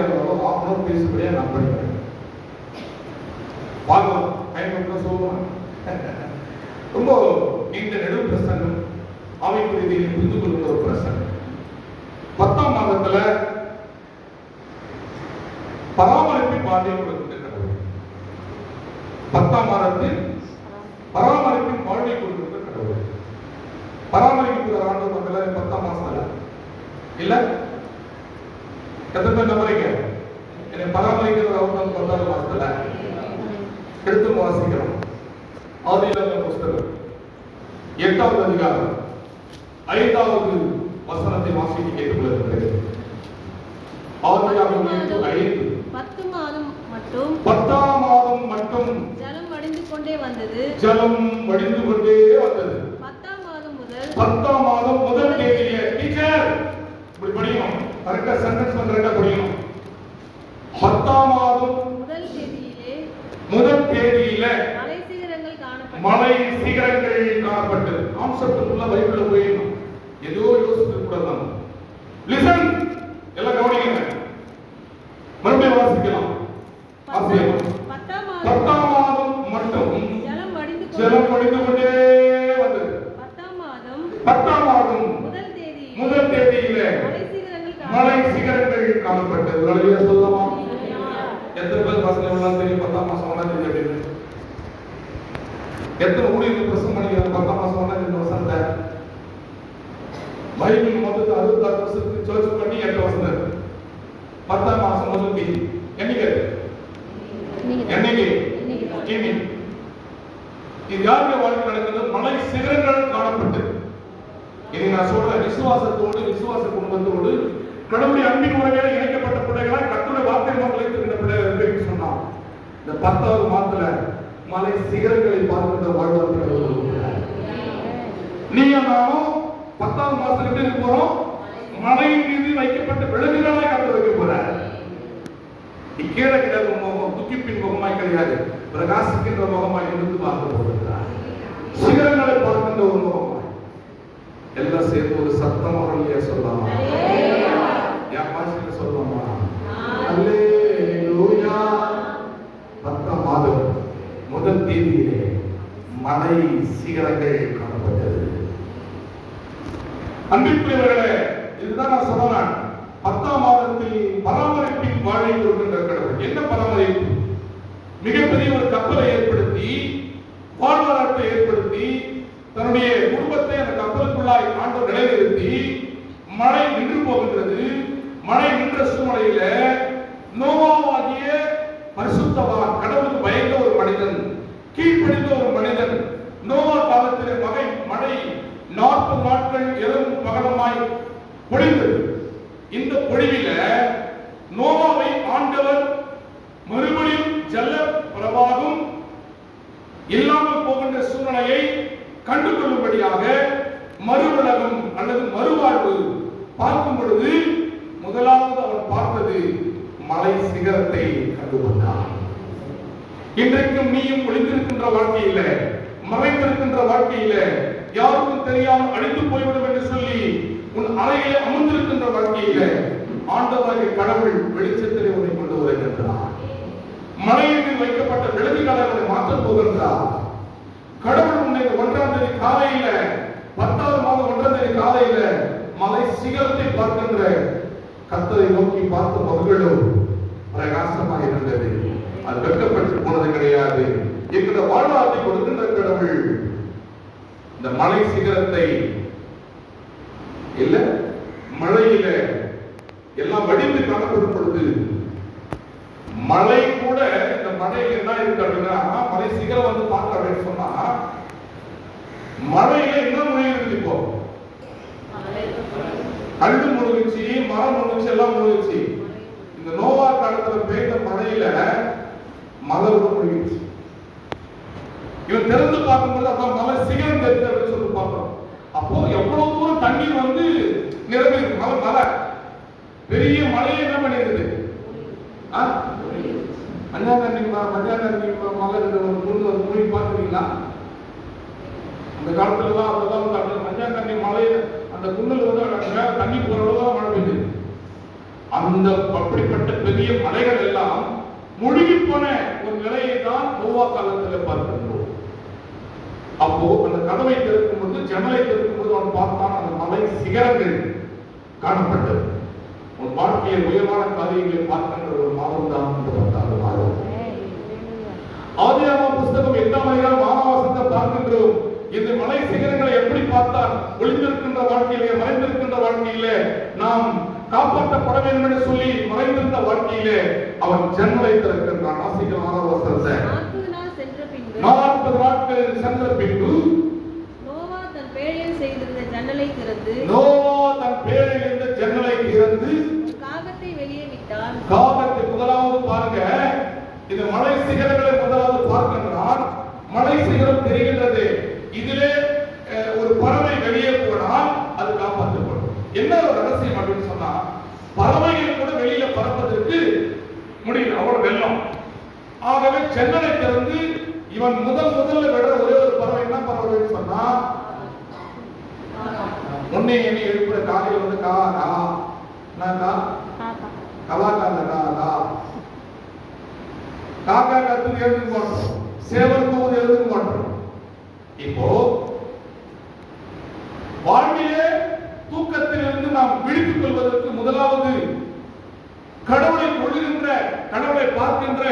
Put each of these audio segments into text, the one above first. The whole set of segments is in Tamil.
நேரம் ஆஃப் அன் பேசுபடியா நான் படிக்கிறேன் பார்க்கலாம் டைம் மட்டும் சொல்லுவேன் ரொம்ப நீண்ட நெடு பிரசங்கம் அமைப்பு ரீதியில் புரிந்து கொள்கிற ஒரு பிரசங்கம். பத்தாம் மாதத்துல பராமரிப்பின் பாதையை கொடுக்கின்ற கடவுள் பத்தாம் மாதத்தில் பராமரிப்பின் வாழ்வை கொடுக்கின்ற கடவுள் பராமரிக்கிற ஆண்டு மக்கள் பத்தாம் மாசத்துல இல்ல எத்தனை பேர் நம்புறீங்க என்னை பராமரிக்கிற ஆண்டு பத்தாவது மாசத்துல எடுத்து வாசிக்கிறோம் ஆதியில புஸ்தகம் எட்டாவது அதிகாரம் ஐந்தாவது வசனத்தை வாசிக்க கேட்டுக்கொள்கிறது ஐந்து. பத்து மாதம் மட்டும் பத்தாம் மாதம் மட்டும் ஜலம் வடிந்து கொண்டே வந்தது. ஜலம் வடிந்து கொண்டே வந்தது. பத்தாம் மாதம் முதல் பத்தாம் மாதம் முதல் தேதியிலே. டீச்சர் இப்படி படிக்கணும். கரெக்டா சென்டென்ஸ் கரெக்டா படிக்கணும். பத்தாம் மாதம் முதல் தேதியிலே முதல் தேதியில மலை சிகரங்கள் காணப்பட்டது மலை சிகரங்கள் காணப்பட்டது. கான்செப்டுக்குள்ள பைபிள்ல போயிடணும் ஏதோ யோசிக்க கூடாது லிசன் எல்லாம் கவனிங்க. மறுபடியும் வாசிக்கலாம். வாசிக்கலாம். பத்தாம் மாதம் மட்டும் ஜலம் வடிந்து கொண்டே வந்தது. பத்தாம் மாதம் முதல் தேதியில் மலை சிகரங்கள் காணப்பட்டது. வழியா சொல்லலாமா? எத்தனை பேர் பசங்க எவ்வளவு தெரியும்? பத்தாம் மாசம் அப்படின்னு. எத்தனை ஊழியர்கள் பிரசவம் பண்ணிக்கிறாங்க பத்தாம் மாசம் தேதி வசந்த பைபிள் மொத்தத்தை அறுபத்தாறு வருஷத்துக்கு சர்ச் பண்ணி வருஷம் இருக்கு பத்தாம் மாசம் முதல் தேதி. என்னைக்கு என்னைக்கு? இது யாருடைய வாழ்க்கை நடக்கிறது மலை சிகரங்கள் காணப்பட்டது. இது நான் சொல்றேன். விசுவாசத்தோடு விசுவாச குடும்பத்தோடு கடவுளுடைய அன்பின் உறவையில இணைக்கப்பட்ட பிள்ளைகளா கத்துடைய வார்த்தை மக்களை திருந்த பிள்ளைகள் சொன்னான் இந்த பத்தாவது மாதத்துல மலை சிகரங்களை பார்க்கின்ற வாழ்வார்கள். நீங்க நானும் பத்தாவது மாசத்துல எப்படி போறோம்? மலையின் மீது வைக்கப்பட்ட விலங்குகளாக கத்து வைக்க போறார். நீ கீழே முகம் துக்கிப்பின் முகமாய் கிடையாது. பிரகாசிக்கின்ற முகமாய் இருந்து பார்க்க போகிறார் சிகரங்களை பார்க்கின்ற ஒரு முகமாய். எல்லாம் சேர்ந்து ஒரு சத்தம் அவர்களே சொல்லலாமா. என் பாஷையில சொல்லலாமா? அல்லேலூயா. பத்தாம் மாதம் முதல் தேதியிலே மலை சிகரங்கள் அன்பிற்குரியவர்களே இதுதான் நான் சொல்லலாம் பத்தாம் மாதத்தில் பராமரிப்பின் வாழை கொடுக்கின்ற கடவுள். என்ன பராமரிப்பு? மிகப்பெரிய ஒரு கப்பலை ஏற்படுத்தி வாழ்வாதாரத்தை ஏற்படுத்தி தன்னுடைய குடும்பத்தை அந்த கப்பலுக்குள்ளாய் ஆண்டு நிலைநிறுத்தி மழை நின்று போகின்றது. மழை நின்ற சூழ்நிலையில நோவாவாகிய பரிசுத்தவான் கடவுளுக்கு பயந்த ஒரு மனிதன் கீழ்ப்படிந்த ஒரு மனிதன் நோவா காலத்திலே மகை மழை நாற்பது நாட்கள் இரவும் பகலமாய் பொழிந்தது முடிவில் நோவாவை ஆண்டவர் மறுபடியும் ஜல்ல பிரவாகம் இல்லாமல் போகின்ற சூழ்நிலையை கண்டுகொள்ளும்படியாக மறுவுலகம் அல்லது மறுவாழ்வு பார்க்கும் பொழுது முதலாவது அவன் பார்த்தது மலை சிகரத்தை கண்டுகொண்டான். இன்றைக்கும் நீயும் ஒளிந்திருக்கின்ற வாழ்க்கையில மறைந்திருக்கின்ற வாழ்க்கையில யாருக்கும் தெரியாமல் அழிந்து போய்விடும் என்று சொல்லி உன் அறையிலே அமர்ந்திருக்கின்ற வாழ்க்கையில ஆண்டவராகிய கடவுள் வெளிச்சத்திலே உன்னை கொண்டு வருகின்றார் மலையில் வைக்கப்பட்ட விலங்குகளை அவனை மாற்றப் போகின்றார் கடவுள் உன்னை ஒன்றாம் தேதி காலையில பத்தாவது மாதம் ஒன்றாம் தேதி காலையில மலை சிகரத்தை பார்க்கின்ற கத்தரை நோக்கி பார்த்த மகளும் பிரகாசமாக இருந்தது. அது வெட்கப்பட்டு போனது கிடையாது. என்கிற வாழ்வாத்தை கொடுக்கின்ற கடவுள் இந்த மலை சிகரத்தை இல்ல மழையில எல்லாம் வடிந்து காணப்படும் பொழுது மழை கூட இந்த மழையில என்ன இருக்கு அப்படின்னா மலை சிகரம் வந்து பார்க்க அப்படின்னு சொன்னா மழையில என்ன முறை இருக்கு இப்போ? கழுது முழுகிச்சு மரம் முழுகிச்சு எல்லாம் முழுகிச்சு இந்த நோவா காலத்துல பெய்த மழையில மலை கூட முழுகிடுச்சு இவன் திறந்து பார்க்கும்போது அப்ப மலை சிகரம் தெரிஞ்சு அப்படின்னு சொல்லி பார்க்கிறோம் அப்போ எவ்வளவு தூரம் தண்ணீர் வந்து நிரம்பி இருக்கு மலை மலை. பெரிய மலையை என்ன பண்ணிருக்குது ஆ? மஞ்சாங்கண்ணி ம- மஞ்சாங்கண்ணி மலை இந்த ஒரு முருங்க பார்த்துருக்கீங்களா அந்த காலத்துல தான் அதெல்லாம் வந்து அந்த மஞ்சாங்கண்ணி மலை அந்த குன்னல் வந்து தண்ணி போற அளவு தான் மழை பெய்யுது அந்த அப்படிப்பட்ட பெரிய மலைகள் எல்லாம் முழுகி போன ஒரு நிலையை தான் நோவா காலத்தில் பார்க்கின்றோம். அப்போ அந்த கதவை திறக்கும் போது ஜன்னலை திறக்கும் போது அவன் பார்த்தான் அந்த மலை சிகரங்கள் காணப்பட்டது. வாழ்க்கையில் உயர்வான காரியங்களை பார்க்கின்ற ஒரு மாதம் தான் இந்த பத்தாவது மாதம் ஆதியாகம புஸ்தகம் எட்டாம் அதிகாரம் ஆறாம் வசனத்தை பார்க்கின்றோம். இந்த மலை சிகரங்களை எப்படி பார்த்தால் ஒளிந்திருக்கின்ற வாழ்க்கையிலே மறைந்திருக்கின்ற வாழ்க்கையிலே நாம் காப்பாற்றப்பட வேண்டும் என்று சொல்லி மறைந்திருந்த வாழ்க்கையிலே அவன் ஜன்னலை திறக்கின்றான். ஆசிரியர் பின்பு நாற்பது நாட்கள் சென்ற பின்பு நோவா தன் பேழையில் செய்திருந்த ஜன்னலை திறந்து நோவா தன் பேரில் இருந்த ஜன்னலை திறந்து ஒரு காகத்தை வெளியே விட்டான் காகத்தை முதலாவது பாருங்க இது மலை சிகரங்களை முதலாவது பார்க்கின்றான் மலை சிகரம் தெரிகின்றது இதிலே அஹ், ஒரு பறவை வெளியே போனால் அது காப்பாற்றப்படும் என்ன ஒரு ரகசியம் அப்படின்னு சொன்னா பறவைகள் கூட வெளியில பறப்பதற்கு முடியல அவ்வளவு வெள்ளம் ஆகவே சென்னலை திறந்து இவன் முதல் முதல்ல விடுற ஒரே ஒரு பறவை என்ன பறவைன்னு சொன்னா முன்னே என்னை எழுப்புற காலையில் வந்து கா கா நான் கா கலாக்கால கா கா காக்கா கத்து எழுதுங்க மாட்டோம் சேவல் போது எழுதுங்க மாட்டோம் இப்போ வாழ்விலே தூக்கத்திலிருந்து கொள்வதற்கு முதலாவது கடவுளை கொள்கின்ற கடவுளை பார்க்கின்ற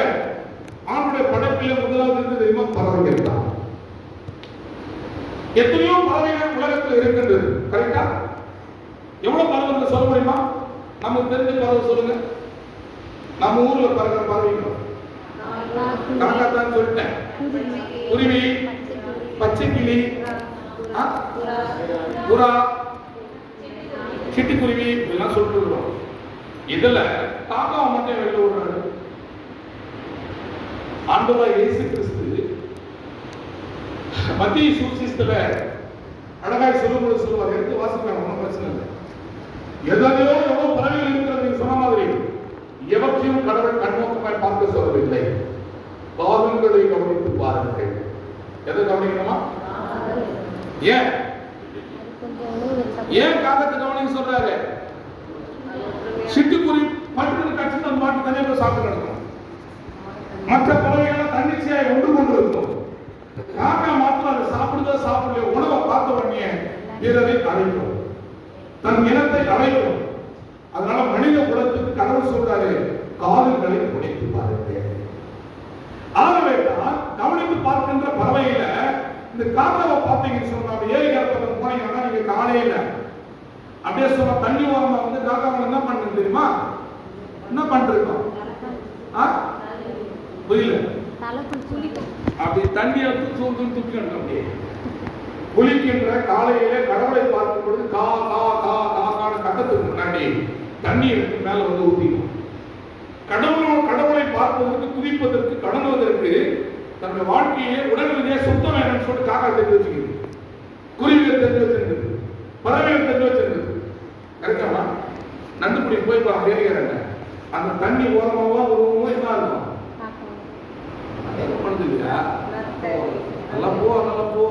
ஆணுடைய படைப்பிலே முதலாவது இருந்து தெரியுமா பறவைகள் தான். எத்தனையோ பறவைகள் உலகத்தில் இருக்கின்றது. கரெக்டா எவ்வளவு பறவைகள் சொல்ல முடியுமா? நமக்கு தெரிஞ்ச பறவை சொல்லுங்க. நம்ம ஊர்ல பறக்கிற பறவைகள் காக்காத்தான் சொல்லிட்டேன். குருவி பச்சை கிளி ஆ? புறா. சிட்டுக்குருவி இதெல்லாம் சொல்லிட்டு இருக்கிறோம் இதுல காக்காவை மட்டும் வெளில விடுறாரு ஆண்டவா இயேசு கிறிஸ்து மத்திய சுவிசேஷத்துல அழகாய் சொல்லும்போது சொல்லுவார் எடுத்து வாசிக்கலாம் ஒன்றும் பிரச்சனை இல்லை. எதையோ எவ்வளவு பறவைகள் இருக்கிறது சொன்ன மாதிரி. எவற்றையும் கடவுள் கண்ணோக்கமாய் பார்க்க சொல்லவில்லை. பாகங்களை கவனித்து பாருங்கள். எதை கவனிக்கணுமா? ஏன்? ஏன் காகத்தை கவனிக்க சொல்றாரு சிட்டுக்குருவி பட்டு கட்சி அந்த சாப்பிட்டு கிடக்கும். மற்ற பறவைகள்லாம் தன்னிச்சையாக ஒன்று கொண்டு இருக்கும் காக்கா மாத்திரம் அதை சாப்பிடுதா சாப்பிடல உணவை பார்த்த உடனே இதனை அழைக்கும் தன் இனத்தை அழைக்கும் அதனால மனித குலத்துக்கு கடவுள் சொல்றாரு காதுகளை குடைத்து பாருங்க. ஆகவே தான் கவனித்து பார்க்கின்ற பறவையில இந்த காக்காவை பார்த்தீங்கன்னு சொன்னா அப்படி ஏரி கரப்பக்கம் போனீங்கன்னா நீங்க காலையில அப்படியே சொன்னா தண்ணி ஓரமா வந்து காக்காவை என்ன பண்ணுறது தெரியுமா? என்ன பண்றோம் புரியல. அப்படி தண்ணி எடுத்து தூந்து துப்பிக்கணும் அப்படியே. குளிக்கின்ற காலையிலே கடவுளை பார்க்கும் பொழுது கா கா கா கா கான கட்டத்துக்கு முன்னாடி தண்ணி எடுத்து மேல வந்து ஊத்திக்கணும் கடவுளோட கடவுளை பார்ப்பதற்கு துதிப்பதற்கு கடந்துவதற்கு தன்னுடைய வாழ்க்கையை உடல் ரீதியாக சுத்தம் வேணும்னு சொல்லிட்டு காக்கா தெரிஞ்சு வச்சுக்கிறது குருவிகள் தெரிஞ்சு வச்சிருந்தது பறவைகள் தெரிஞ்சு வச்சிருந்தது கரெக்டாமா நண்டுபிடி போய் பாருங்க அந்த தண்ணி ஓரமாவா உருவமோ என்ன இருக்கும். பண்ணுது இல்லையா? நல்லா போ நல்லா போ?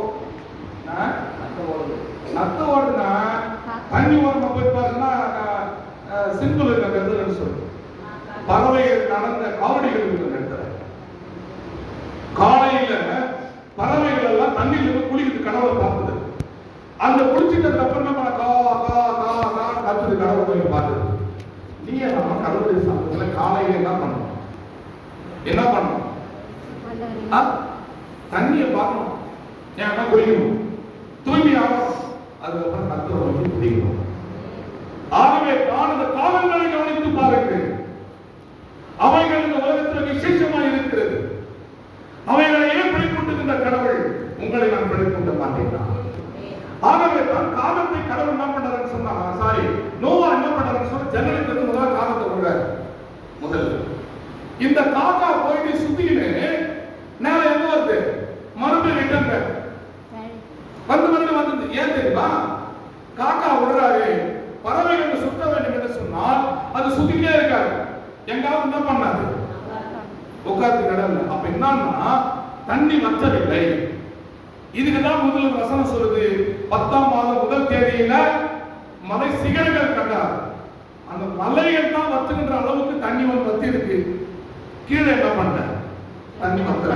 நத்த ஓடுனா தண்ணி ஓரமா போய் பாருன்னா சிம்பிள் இருக்க கருதுன்னு சொல்லு பறவைகள் நடந்த காவடிகள் இருக்கிற இடத்துல. காலையில பறவைகள் எல்லாம் தண்ணியில இருந்து குளிக்குது கடவுளை பார்க்குது. அந்த குளிச்சிட்டதுக்கு அப்புறம் பண்ண கா கா கா கா கத்துது கடவுளை போய் பார்க்குது. நீ நம்ம கடவுளை சாப்பிடல காலையில என்ன பண்ணணும்? என்ன பண்ணணும்? தண்ணியை பார்க்கணும். ஏன்னா குளிக்கணும் தூய்மை ஆகணும் அதுக்கப்புறம் கத்தரை வந்து குடிக்கணும். ஆகவே தான் அந்த காலங்களை கவனித்து பாருங்கள் அவைகள் இந்த உலகத்தில் விசேஷமாக இருக்கிறது அவைகளை ஏன் வெளிக்கொண்டிருக்கின்ற கடவுள் உங்களை நான் வெளிக்கொண்ட மாட்டேன் ஆகவே தான் காலத்தை கடவுள் என்ன பண்றாருன்னு சொன்னா சாரி நோவா என்ன பண்றாருன்னு சொன்னா ஜன்னலுக்கு இருந்து முதல்ல காலத்தை விடுறாரு முதல்ல இந்த காக்கா போயிட்டு சுத்தின்னு நேரம் எங்க வருது மறுபடியும் ரிட்டர்ன் பேக் வந்து வந்து வந்தது ஏன் தெரியுமா காக்கா விடுறாரு பறவைகள் சுத்த வேண்டும் என்று சொன்னால் அது சுத்திட்டே இருக்காரு எங்காவது என்ன பண்ணாது உட்கார்ந்து கடல்ல அப்ப என்னன்னா தண்ணி வற்றவில்லை இதுக்கு தான் முதல்ல வசனம் சொல்லுது பத்தாம் மாதம் முதல் தேதியில மலை சிகரங்கள் கண்டார் அந்த மலைகள் தான் வத்துகின்ற அளவுக்கு தண்ணி வந்து வத்தி இருக்கு கீழே என்ன பண்ண? தண்ணி வத்துற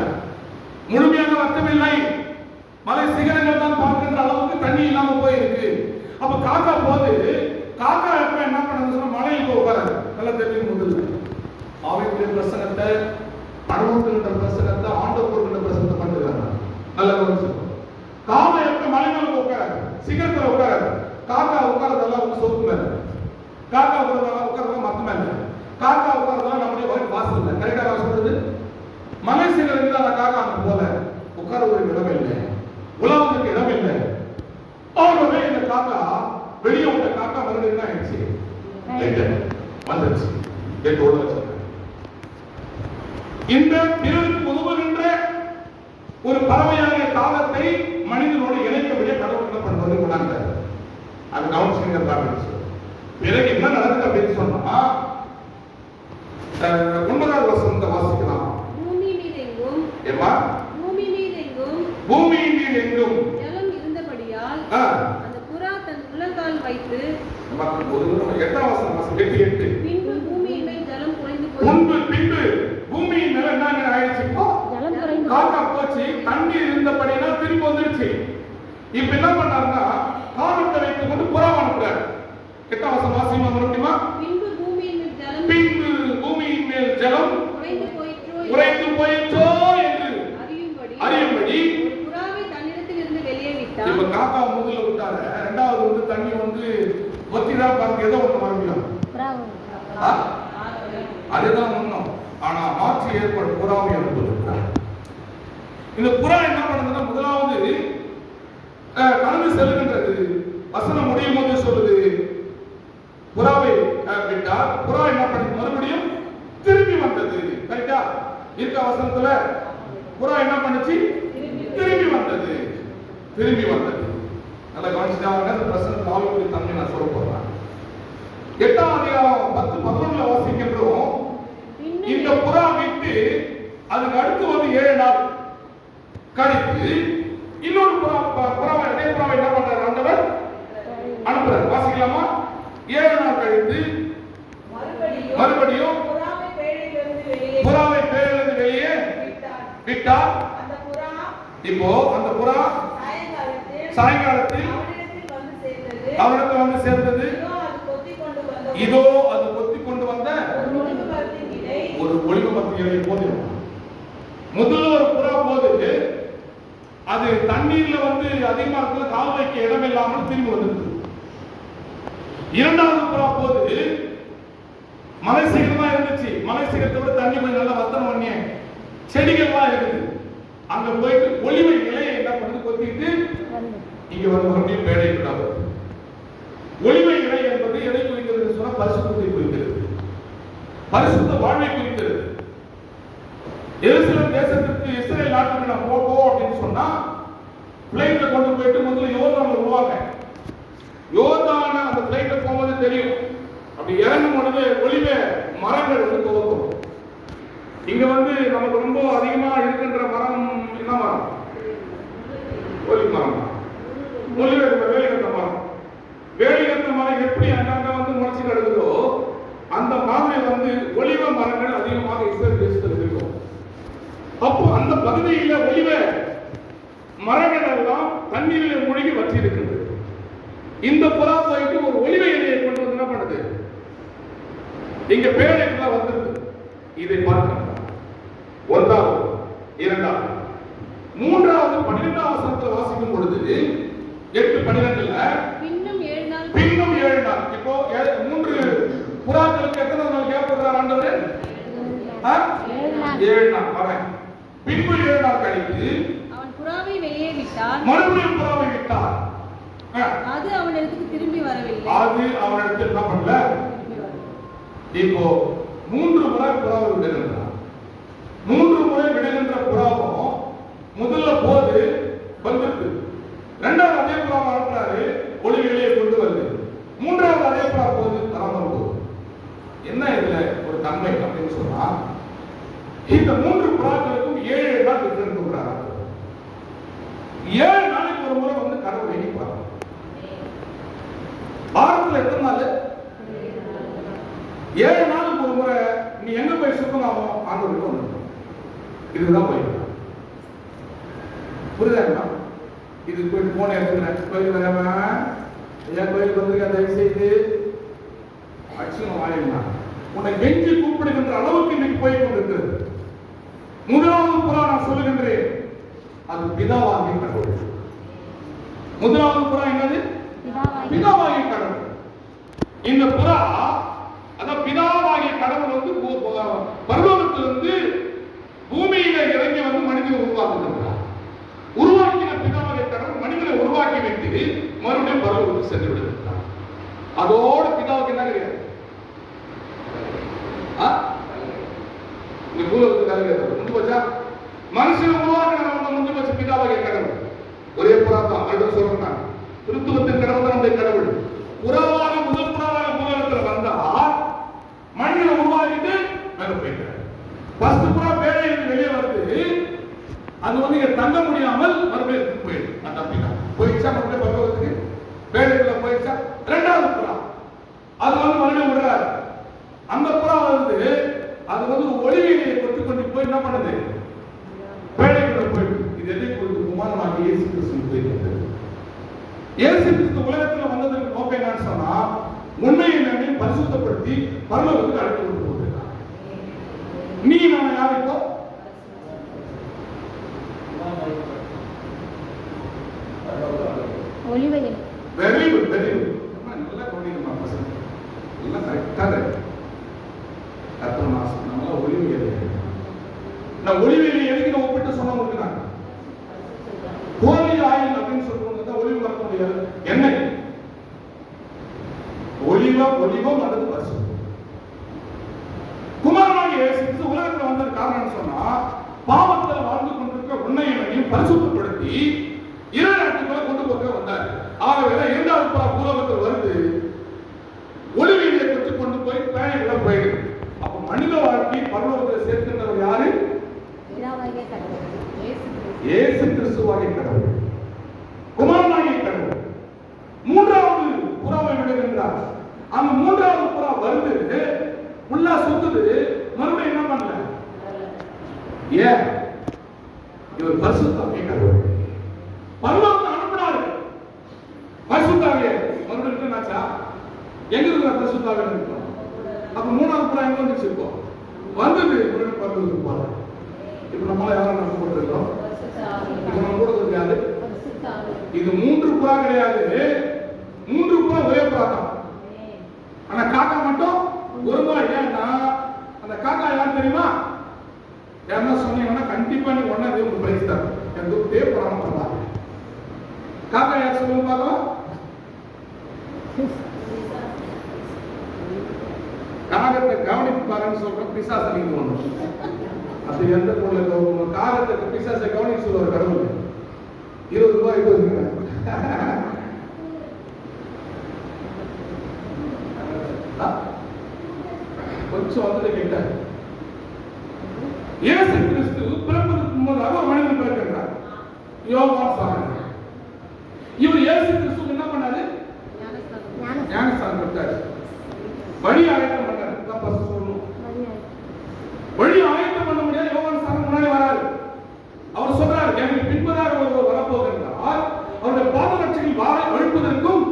முழுமையாக வத்தமில்லை மலை சிகரங்கள் தான் பார்க்கின்ற அளவுக்கு தண்ணி இல்லாம போயிருக்கு. அப்ப காக்கா போது காக்கா எப்ப என்ன பண்ணுதுன்னா மலையில் போக நல்லா தெரியும் முதல்ல ஆவிக்குரிய பிரசனத்தை அனுபவத்துக்கின்ற பிரசனத்தை ஆண்டவர் பிரசனத்தை பண்ணுறாங்க நல்ல காம எப்ப மலை மேல போக உட்காராது சிகரத்துல காக்கா உட்காரதெல்லாம் உங்க சோப்பு மேல. காக்கா உட்காரதெல்லாம் உட்காரதெல்லாம் மத்த மேல. காக்கா உட்காரதெல்லாம் நம்முடைய வீட்டு இல்லை கரெக்டா வாசல் சொல்றது? மலேசியில இருந்து அந்த காக்கா அங்க போல உட்கார ஒரு இடம் இல்லை. உலகத்துக்கு இடம் இல்லை. அவருமே இந்த காக்கா வெளியே உள்ள காக்கா மறுபடியும் தான் ஆயிடுச்சு? வந்துருச்சு. கேட்டு ஓட வச்சிருக்கேன் இந்த பிறருக்கு உதவுகின்ற ஒரு பறவையான காலத்தை மனிதனோடு இணைக்கக்கூடிய கடவுள் என்ன பண்ணுவது கொண்டாங்க அது கவனிச்சுங்க தான் பிறகு என்ன நடக்குது அப்படின்னு சொன்னா ஒன்பதாவது வசனத்தை வாசிக்கலாம். ஏமா பூமியின் மீது எங்கும் ஜலம் இருந்தபடியால் அந்த புறா தன் முழங்கால் வைத்து எட்டாம் வசனம் வாசி எட்டு எட்டு. பின்பு பூமியின் மேல் ஜலம் குறைந்து போய் முன்பு பின்பு பூமியின் மேல என்ன ஆயிடுச்சு இப்போ? காக்கா போச்சு தண்ணீர் இருந்தபடினா திரும்பி வந்துருச்சு இப்ப என்ன பண்ணாருன்னா காகத்தை வைத்துக் கொண்டு புறா அனுப்புறாரு எட்டாம் வசனம் வாசிமா முடியுமா பின்பு பூமியின் மேல் ஜலம் உறைந்து போயிற்றோ என்று அறியும்படி இப்ப காக்கா முதல்ல விட்டாரு ரெண்டாவது வந்து தண்ணி வந்து ஒத்திதான் பாருங்க ஏதோ ஒண்ணு ஆ? அதுதான் உண்ணும். ஆனா மாற்றி ஏற்படும் புறாவை என்பது இந்த புறா என்ன பண்ணுதுன்னா முதலாவது கடந்து செல்கின்றது வசனம் முடியும் போது சொல்லுது புறாவை அஹ், விட்டார் புறா என்ன பண்ணி மறுபடியும் திரும்பி வந்தது. கரெக்டா இருக்க வசனத்துல புறா என்ன பண்ணுச்சு? திரும்பி வந்தது. திரும்பி வந்தது. நல்லா கவனிச்சுட்டாங்க பிரசன ஆவிக்குரிய தன்மை நான் சொல்ல போறேன். எட்டாம் அதிகாரம் பத்து பதினொன்றுல வாசிக்கின்றோம் இந்த புறா விட்டு அதுக்கு அடுத்து வந்து ஏழு நாள் கழித்து இன்னொரு புறா புறாவை என்ன பண்றாரு? அனுப்புறாரு. வாசிக்கலாமா? ஏழு நாள் கழித்து மறுபடியும் புறாவை பேரிலிருந்து வெளியே விட்டார். இப்போ அந்த புறா சாயங்காலத்தில் அவனிடத்தில் வந்து சேர்ந்தது. இதோ அது கொத்தி கொண்டு வந்த ஒரு ஒளிவு மத்தியை போதும் முதல்ல ஒரு புறா போகுது அது தண்ணீர்ல வந்து அதிகமா இருக்கிற கால் வைக்க இடம் இல்லாமல் திரும்பி வந்துருது இரண்டாவது புறா போது மலை சிகரமா இருந்துச்சு. மலை சிகரத்தை விட தண்ணி கொஞ்சம் நல்லா வத்தனம் பண்ணி செடிகள்லாம் இருக்குது. அங்க போயிட்டு ஒளிமை நிலையை என்ன பண்ணுது கொத்திக்கிட்டு இங்க வந்து மறுபடியும் பேடை விடாது ஒளிமை இலை என்பது எதை குறிக்கிறது சொன்னா பரிசுத்தத்தை குறிக்கிறது. பரிசுத்த வாழ்வை குறிக்கிறது. எருசலம் தேசத்திற்கு இஸ்ரேல் நாட்டுக்கு நான் போகும் அப்படின்னு சொன்னா பிளைட்ல கொண்டு போயிட்டு முதல்ல யோசனை வருவாங்க யோர்தான அந்த பிளைட்ல போகும்போது தெரியும். அப்படி இறங்கும் பொழுது ஒளிவே மரங்கள் வந்து துவக்கும் இங்க வந்து நமக்கு ரொம்ப அதிகமா இருக்கின்ற மரம் என்ன மரம்? ஒலி மரம். ஒலிவே வேலிகத்த மரம். வேலிகத்த மரம் எப்படி அங்கங்க வந்து முளைச்சு கிடக்குதோ அந்த மாதிரி வந்து ஒளிவ மரங்கள் அதிகமாக இஸ்ரேல் தேசத்தில் இருக்கும். அப்போ அந்த பகுதியில ஒலிவ மரங்கள் எல்லாம் தண்ணீரில் மூழ்கி வச்சிருக்கு இந்த புறா போயிட்டு ஒரு ஒலிவ இலையை கொண்டு வந்து என்ன பண்ணுது? இங்க பேழைக்குள்ள வந்திருக்கு. இதை பார்க்கணும் ஒன்றாவது இரண்டாவது. மூன்றாவது பன்னிரெண்டாம் வசனத்தில் வாசிக்கும் பொழுது எட்டு பன்னிரெண்டுல பின்னும் ஏழு நாள். பின்னும் ஏழு நாள். இப்போ மூன்று புறாக்களுக்கு எத்தனை நாள் கேப் கொடுக்குறார் ஆண்டவர்? ஏழு நாள். வரேன் பின்பு ஏழு நாள் கழித்து அவன் புறாவை வெளியே விட்டான். மறுபடியும். அது அவனிடத்துக்கு திரும்பி வரவில்லை. அது அவனிடத்தில் என்ன பண்ணல. இப்போ மூன்று முறை புறாவை விடுகின்றார் மூன்று முறை விடுகின்ற புறாவும் முதல்ல போது வந்துருக்கு. ரெண்டாவது அதே புறாவை அனுப்புறாரு ஒளி வெளியே கொண்டு வருது மூன்றாவது அதே புறா போகுது வராமல் போகுது. என்ன இதுல ஒரு தன்மை அப்படின்னு சொன்னா இந்த மூன்று புறாக்களுக்கும் ஏழு ஏழு நாள் டிஃபரெண்ட் கொடுக்குறாங்க ஏழு நாளைக்கு ஒரு முறை வந்து கடவுள் எண்ணிப்பாங்க வாரத்துல எத்தனை நாள் ஏழு நாளுக்கு ஒரு முறை நீ எங்க போய் சுத்தமாமோ ஆண்டவருக்கு வந்துடும் இதுதான் போய் புரியுதா இது போய் போன இடத்துல. கோயில் வராம ஐயா கோயிலுக்கு வந்திருக்க தயவு செய்து அச்சும் வாயினா உன்னை கெஞ்சி கூப்பிடுகின்ற அளவுக்கு இன்னைக்கு போய் கொண்டிருக்கிறது முதலாவது புறா நான் சொல்லுகின்றேன். அது பிதாவாகிய கடவுள். முதலாவது புறா என்னது? பிதாவாகிய கடவுள். இந்த புறா கடவுள் வந்து பூ- பூ- பரலோகத்திலிருந்து பூமியில இறங்கி வந்து மனிதனை உருவாக்குகிறார். உருவாக்கின பிதாவை கடவுள் மனிதனை உருவாக்கி விட்டு மறுபடியும் பரலோகத்துக்கு சென்று விடுகிறார். அதோட பிதாவுக்கு என்ன கிடையாது இந்த முடிஞ்சு போச்சா? மனுஷன் முடிஞ்சு போச்சு. பிதாவாகிய கடவுள். ஒரே புறா தான் மறுபடியும் சொல்றேன் கடவுள் தான் நம்முடைய கடவுள் முதல் புறாவாக பூலோகத்தில் வந்தா மனிதனை உருவாக்கிட்டு மேல போயிட்டார் ஃபர்ஸ்ட் புறா வேலையிலிருந்து வெளியே வருது அது வந்து இங்க தங்க முடியாமல் மறுபடியும் எடுத்துட்டு போயிடுது அந்த அப்படின்னா போயிடுச்சா மறுபடியும் பருவத்துக்கு வேலைக்குள்ள போயிடுச்சா ரெண்டாவது புறா அது வந்து மறுபடியும் விடுறாரு அந்த புறா வந்து அது வந்து ஒரு ஒளிவீதியை கொண்டு கொண்டு போய் என்ன பண்ணுது வேலைக்குள்ள போயிடுது இது எதை குறித்து குமாரனாகி இயேசு கிறிஸ்து போயிருக்கிறது இயேசு கிறிஸ்து உலகத்துல வந்ததற்கு நோக்கம் என்னன்னு சொன்னா உண்மையை என்னன்னு பரிசுத்தப்படுத்தி பரலோகத்துக்கு அழைத்து கொண்டு போகிறார் நீ நான் யார் இப்போ ஒளிவையில் வெரி குட் வெரி குட் நல்லா கவனிக்கணுமா பசங்க எல்லாம் கரெக்டாக இருக்கு கத்தர் மாசம் நம்மளா ஒளிவியல் நான் ஒளிவியல் எதுக்கு நான் ஒப்பிட்டு சொன்ன உங்களுக்கு நான் கோலி ஆயில் அப்படின்னு சொல்லுவாங்க தான் ஒளிவு மறக்க முடியாது எண்ணெய் ஒளிவ ஒளிவம் அல்லது பசு குமாரனாக இயேசு கிறிஸ்து உலகத்தில் வந்தது காரணம் சொன்னா பாவத்தில் வாழ்ந்து கொண்டிருக்க உன்னையும் பரிசுத்தப்படுத்தி இரு நாட்டுக்குள்ள கொண்டு போக வந்தார். ஆகவே இரண்டாவது பா பூலோகத்தில் வருது. ஒளிவீதியை பெற்று கொண்டு போய் பேழைகளை போயிடுது அப்ப மனித வாழ்க்கை பரலோகத்தில் சேர்க்கின்றவர் யாரு? இயேசு கிறிஸ்துவாகிய கடவுள் குமாரனாகிய கடவுள் மூன்றாவது புறாவை விடுகின்றார் அந்த மூன்றாவது புறா வருது உள்ளா சுத்துது மறுபடியும் என்ன பண்ணல ஏன் இவர் பரிசுத்தாகிய கடவுள் பரலோகத்தை அனுப்பினாரு பரிசுத்தாகிய மறுபடியும் என்னாச்சா எங்க இருக்கிற பரிசுத்தாக இருக்கோம் அப்ப மூணாவது புறா எங்க வந்துச்சு இப்போ வந்தது மறுபடியும் பரலோகத்துக்கு போல இப்ப நம்மள யாரும் நம்ம போட்டுருக்கோம் நம்ம கூட இருக்கிறது இது மூன்று புறா கிடையாது. மூன்று புறா ஒரே புறா தான். ஆனா காக்கா மட்டும் ஒரு புறா ஏன்னா அந்த காக்கா யார் தெரியுமா? யாருன்னா சொன்னீங்கன்னா கண்டிப்பா நீ ஒன்னா உங்களுக்கு பிரைஸ் தரும் என் பே போடாம பண்ணலாம் காக்கா யார் சொல்லுங்க பார்க்கலாம்? காகத்தை கவனித்து பாருன்னு சொல்றேன் பிசாசு நீங்க ஒண்ணு அது எந்த பொருள் காகத்தை பிசாசை கவனிக்க சொல்லுவார் கடவுள். இருபது ரூபாய் இருபது கொஞ்சம் வந்துட்டு கேட்டார் இயேசு கிறிஸ்து பிறப்பதற்கு முன்னதாக மனிதன் பிறக்கின்றார். யோவான் சாமி இவர் இயேசு கிறிஸ்து என்ன பண்ணாரு? ஞானஸ்தானம். பெற்றார் வழி ஆயத்தம் பண்ணார் தான் பசு சொல்லணும் வழி ஆயத்தம் பண்ண முடியாது யோவான் சாமி முன்னாடி வராரு அவர் சொல்றார் எனக்கு பின்பதாக ஒருவர் வரப்போகின்றார் அவருடைய பாதரட்சையில் வாழை அழுப்பதற்கும்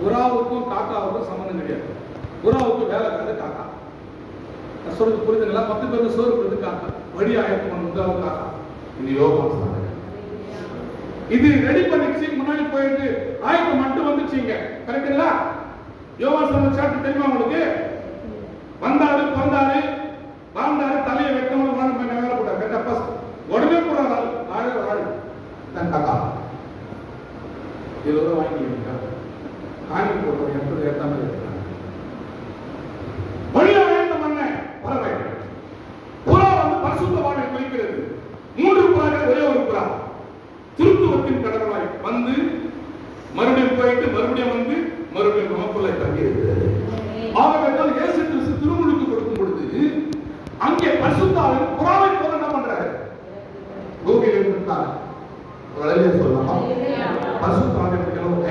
புறாவுக்கும் காக்காவுக்கும் சம்பந்தம் கிடையாது புறாவுக்கு வேலை கிடையாது காக்கா நான் சொல்றது புரியுதுங்களா பத்து பேருக்கு சோறு கொடுத்து காக்கா வழி ஆயத்தம் முதலாவது காக்கா இது யோகான் சாமி இது ரெடி பண்ணிச்சு முன்னாடி போயிட்டு ஆயத்தம் மட்டும் வந்துச்சுங்க. கரெக்டுங்களா யோகாசனம் சாப்பிட்டு தெரியுமா உங்களுக்கு? வந்தாரு பிறந்தாரு வாழ்ந்தாரு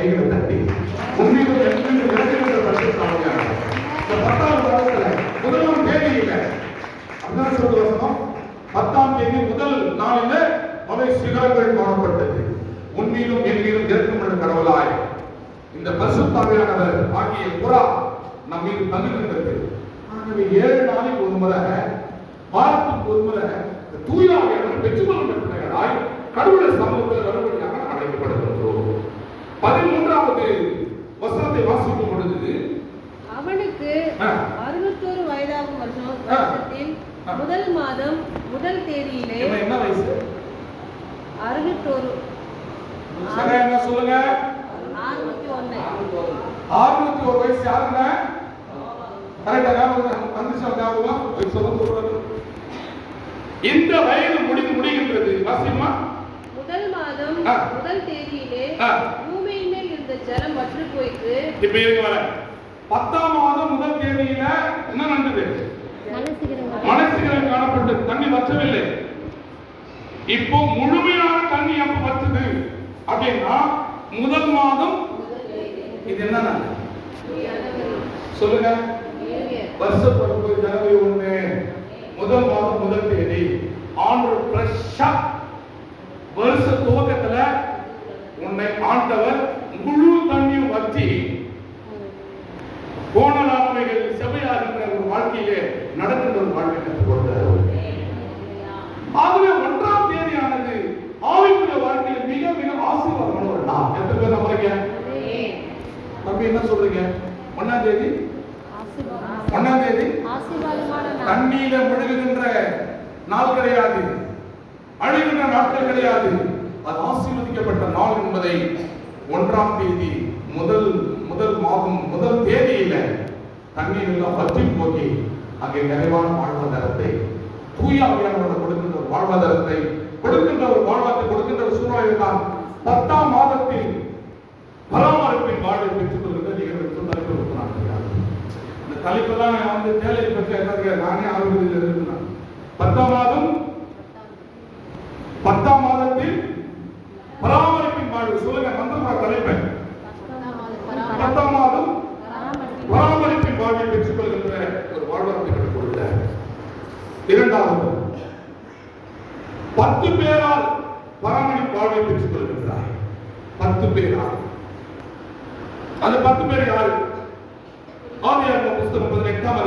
கைகளை தட்டி. உங்களுக்கு தேதி இல்லை. பதினாறு வருஷம் பத்தாம் தேதி முதல் நாளில் அவை சிகரங்கள் காணப்பட்டது. உன்மீதும் என்மீதும் இருக்கும் என்ற கடவுளாய். இந்த பசு தாவியானவர் ஆகிய புறா நம்மீது தங்குகின்றது. ஆகவே ஏழு நாளில் ஒரு முறை சரியா என்ன சொல்லுங்க? ஆறுநூத்தி ஒரு வயசு யாருங்க? கரெக்டா ஞாபகம் வந்துச்சா ஞாபகம் சொல்ல இந்த வயது முடிந்து முடிகின்றது வாசியமா முதல் மாதம். முதல் தேதியிலே. பூமியின் மேல் இருந்த ஜலம் வற்று போயிட்டு இப்ப இருங்க வர. பத்தாம் மாதம் முதல் தேதியில என்ன நடந்தது? மனசுகள் காணப்பட்டது. தண்ணி வற்றவில்லை. இப்போ முழுமையான தண்ணி எப்ப வருது அப்படின்னா முதல் மாதம் இது என்ன சொல்லுங்க. வருஷ பிறப்பு ஜனவரி ஒண்ணு முதல் மாதம் முதல் தேதி. ஆண்டு பிரஷா வருஷ துவக்கத்துல உன்னை ஆண்டவர் முழு தண்ணியும் வற்றி கோணலானவைகள் செவையாகின்ற ஒரு வாழ்க்கையிலே நடக்கின்ற ஒரு வாழ்க்கை கற்றுக் கொடுத்தார் ஆகவே ஒன்றாம் தேதியானது ஆவிக்குரிய வாழ்க்கையில மிக மிக ஆசீர்வாதமான ஒரு நாள் எத்தனை பேர் நம்புறீங்க தம்பி என்ன சொல்றீங்க? ஒன்னாம் தேதி? ஒன்னாம் தேதி? தண்ணீர முழுகுகின்ற நாள் கிடையாது. அழுகின்ற நாட்கள் கிடையாது. அது ஆசீர்வதிக்கப்பட்ட நாள் என்பதை ஒன்றாம் தேதி முதல் முதல் மாதம் முதல் தேதியில தண்ணீர் எல்லாம் வற்றி போக்கி அங்கே நிறைவான வாழ்வாதாரத்தை தூய தூயாவியானவர் கொடுக்கின்ற வாழ்வாதாரத்தை கொடுக்கின்ற ஒரு வாழ்வாத்தை கொடுக்கின்ற ஒரு சூழ்நிலை தான் பத்தாம் மாதத்தில் பராமரிப்பின் வாழ்வை பெற்றுக் கொள்கின்ற நிகழ்வு தலைப்பு இருக்கிறாங்க இந்த தலைப்பெல்லாம் நான் வந்து தேலை பற்றி என்ன நானே ஆரோக்கியத்தில் இருக்கிறேன் பத்தாம்